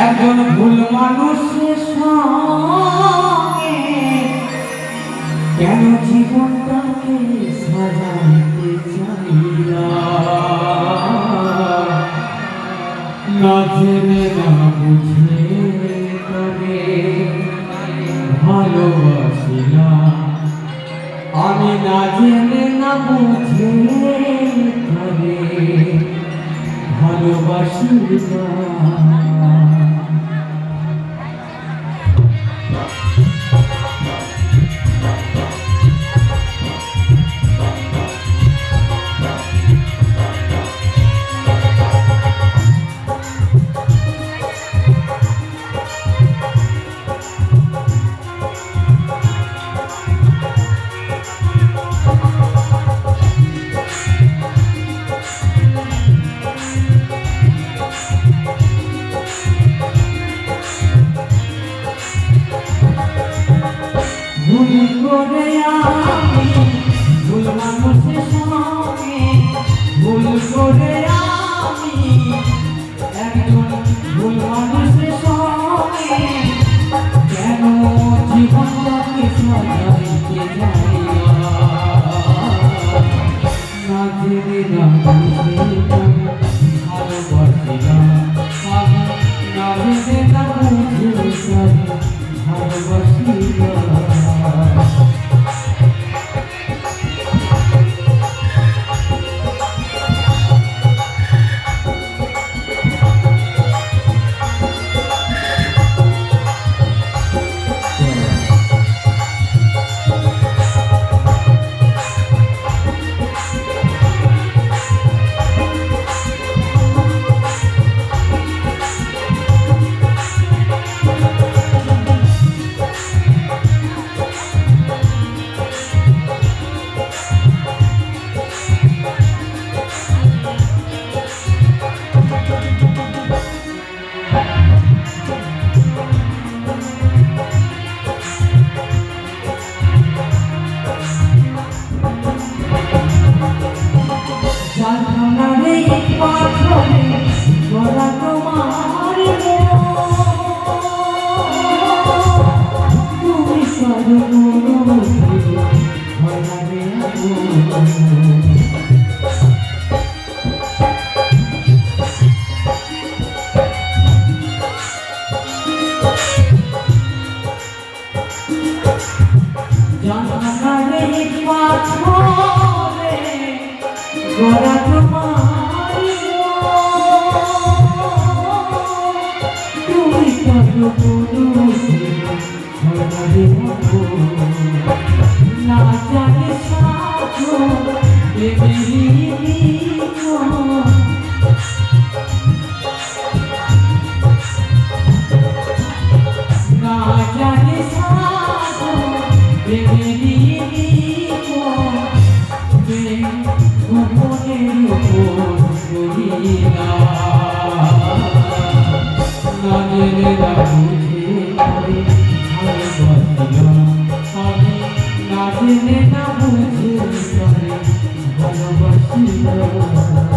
একজন ভুল মানুষের সঙ্গে কেন জীবনটাকে সাজাইতে চাইলা? না জেনে না বুঝে করে ভালোবাসিলাম আমি না জেনে না বুঝে ভালোবাসিলাম ভুল করে আমি ভুল মানুষের সঙ্গে, ভুল করে আমি একজন ভুল মানুষের সঙ্গে। কেন জীবনটাকে সাজাইতে যাইয়া না? জেনে না ভালোবাসিলাম না। জেনে না। ভালোবাসিলাম what I Thank you.